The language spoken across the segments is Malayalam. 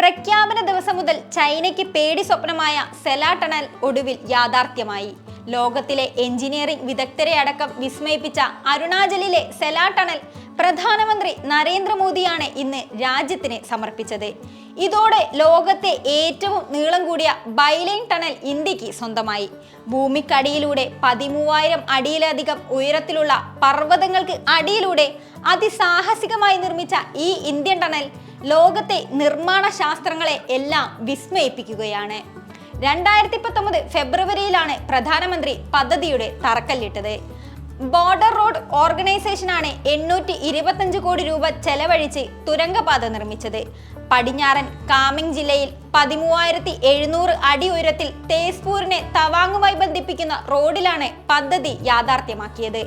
പ്രഖ്യാപന ദിവസം മുതൽ ചൈനയ്ക്ക് പേടി സ്വപ്നമായ സെലാ ടണൽ ഒടുവിൽ യാഥാർത്ഥ്യമായി. ലോകത്തിലെ എഞ്ചിനീയറിംഗ് വിദഗ്ധരെ അടക്കം വിസ്മയിപ്പിച്ച അരുണാചലിലെ സെലാ ടണൽ പ്രധാനമന്ത്രി നരേന്ദ്രമോദിയാണ് ഇന്ന് രാജ്യത്തിന് സമർപ്പിച്ചത്. ഇതോടെ ലോകത്തെ ഏറ്റവും നീളം കൂടിയ ബൈലൈൻ ടണൽ ഇന്ത്യയ്ക്ക് സ്വന്തമായി. ഭൂമിക്കടിയിലൂടെ പതിമൂവായിരം അടിയിലധികം ഉയരത്തിലുള്ള പർവതങ്ങൾക്ക് അടിയിലൂടെ അതിസാഹസികമായി നിർമ്മിച്ച ഈ ഇന്ത്യൻ ടണൽ ലോകത്തെ നിർമ്മാണ ശാസ്ത്രങ്ങളെ എല്ലാം വിസ്മയിപ്പിക്കുകയാണ്. രണ്ടായിരത്തി പത്തൊമ്പത് ഫെബ്രുവരിയിലാണ് പ്രധാനമന്ത്രി പദ്ധതിയുടെ തറക്കല്ലിട്ടത്. ബോർഡർ റോഡ് ഓർഗനൈസേഷനാണ് എണ്ണൂറ്റി ഇരുപത്തഞ്ച് കോടി രൂപ ചെലവഴിച്ച് തുരങ്കപാത നിർമ്മിച്ചത്. പടിഞ്ഞാറൻ കാമിങ് ജില്ലയിൽ പതിമൂവായിരത്തി എഴുന്നൂറ് അടി ഉയരത്തിൽ തേസ്പൂരിനെ തവാങ്ങുമായി ബന്ധിപ്പിക്കുന്ന റോഡിലാണ് പദ്ധതി യാഥാർത്ഥ്യമാക്കിയത്.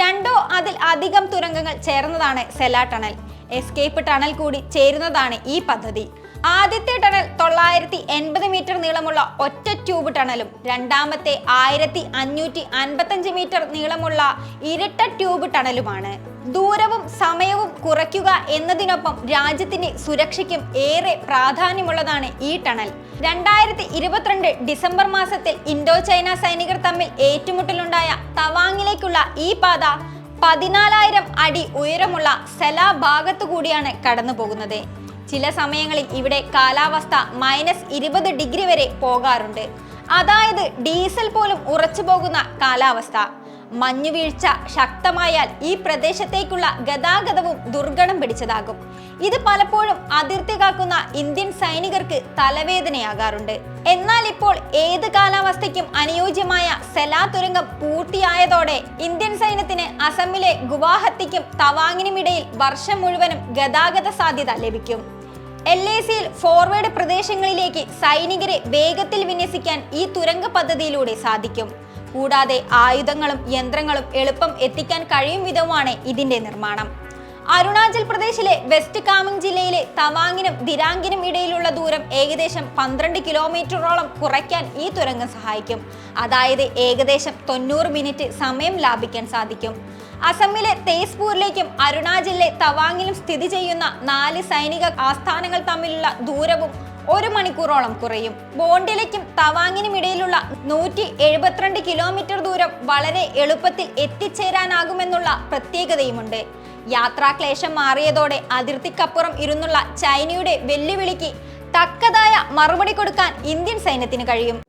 രണ്ടോ അതിൽ അധികം തുരങ്കങ്ങൾ ചേർന്നതാണ് സെലാ ടണൽ. എസ്കേപ്പ് ടണൽ കൂടി ചേരുന്നതാണ് ഈ പദ്ധതി. ആദ്യത്തെ ടണൽ തൊള്ളായിരത്തി എൺപത് മീറ്റർ നീളമുള്ള ഒറ്റ ട്യൂബ് ടണലും രണ്ടാമത്തെ ആയിരത്തി അഞ്ഞൂറ്റി അൻപത്തഞ്ച് മീറ്റർ നീളമുള്ള ഇരട്ട ട്യൂബ് ടണലുമാണ് ദൂരവും സമയവും കുറയ്ക്കുക എന്നതിനൊപ്പം രാജ്യത്തിന്റെ സുരക്ഷയ്ക്കും ഏറെ പ്രാധാന്യമുള്ളതാണ് ഈ ടണൽ രണ്ടായിരത്തി ഇരുപത്തിരണ്ട് ഡിസംബർ മാസത്തിൽ ഇൻഡോ ചൈന സൈനികർ തമ്മിൽ ഏറ്റുമുട്ടലുണ്ടായ തവാങ്ങിലേക്കുള്ള ഈ പാത പതിനാലായിരം അടി ഉയരമുള്ള സെലാ ഭാഗത്തു കൂടിയാണ് കടന്നു പോകുന്നത്. ചില സമയങ്ങളിൽ ഇവിടെ കാലാവസ്ഥ മൈനസ് ഇരുപത് ഡിഗ്രി വരെ പോകാറുണ്ട്. അതായത് ഡീസൽ പോലും ഉറച്ചു പോകുന്ന കാലാവസ്ഥ. മഞ്ഞുവീഴ്ച ശക്തമായാൽ ഈ പ്രദേശത്തേക്കുള്ള ഗതാഗതവും ദുർഗണം പിടിച്ചതാകും. ഇത് പലപ്പോഴും അതിർത്തി കാക്കുന്ന ഇന്ത്യൻ സൈനികർക്ക് തലവേദനയാകാറുണ്ട്. എന്നാൽ ഇപ്പോൾ ഏത് കാലാവസ്ഥയ്ക്കും അനുയോജ്യമായ സെലാ തുരങ്കം പൂർത്തിയായതോടെ ഇന്ത്യൻ സൈന്യത്തിന് അസമിലെ ഗുവാഹത്തിക്കും തവാങ്ങിനുമിടയിൽ വർഷം മുഴുവനും ഗതാഗത സാധ്യത ലഭിക്കും. എൽ എ സിയിൽ ഫോർവേഡ് പ്രദേശങ്ങളിലേക്ക് സൈനികരെ വേഗത്തിൽ വിന്യസിക്കാൻ ഈ തുരങ്ക പദ്ധതിയിലൂടെ സാധിക്കും. കൂടാതെ ആയുധങ്ങളും യന്ത്രങ്ങളും എളുപ്പം എത്തിക്കാൻ കഴിയും വിധവുമാണ് ഇതിന്റെ നിർമ്മാണം. അരുണാചൽ പ്രദേശിലെ വെസ്റ്റ് കാമിങ് ജില്ലയിലെ തവാങ്ങിനും ദിരാങ്കിനും ഇടയിലുള്ള ദൂരം ഏകദേശം പന്ത്രണ്ട് കിലോമീറ്ററോളം കുറയ്ക്കാൻ ഈ തുരങ്കം സഹായിക്കും. അതായത് ഏകദേശം തൊണ്ണൂറ് മിനിറ്റ് സമയം ലാഭിക്കാൻ സാധിക്കും. അസമിലെ തേസ്പൂരിലേക്കും അരുണാചലിലെ തവാങ്ങിലും സ്ഥിതി ചെയ്യുന്ന നാല് സൈനിക ആസ്ഥാനങ്ങൾ തമ്മിലുള്ള ദൂരവും ഒരു മണിക്കൂറോളം കുറയും. ബോണ്ടിലേക്കും തവാങ്ങിനും ഇടയിലുള്ള നൂറ്റി എഴുപത്തിരണ്ട് കിലോമീറ്റർ ദൂരം വളരെ എളുപ്പത്തിൽ എത്തിച്ചേരാനാകുമെന്നുള്ള പ്രത്യേകതയുമുണ്ട്. യാത്രാക്ലേശം മാറിയതോടെ അതിർത്തിക്കപ്പുറം ഇരുന്നുള്ള ചൈനയുടെ വെല്ലുവിളിക്ക് തക്കതായ മറുപടി കൊടുക്കാൻ ഇന്ത്യൻ സൈന്യത്തിന് കഴിയും.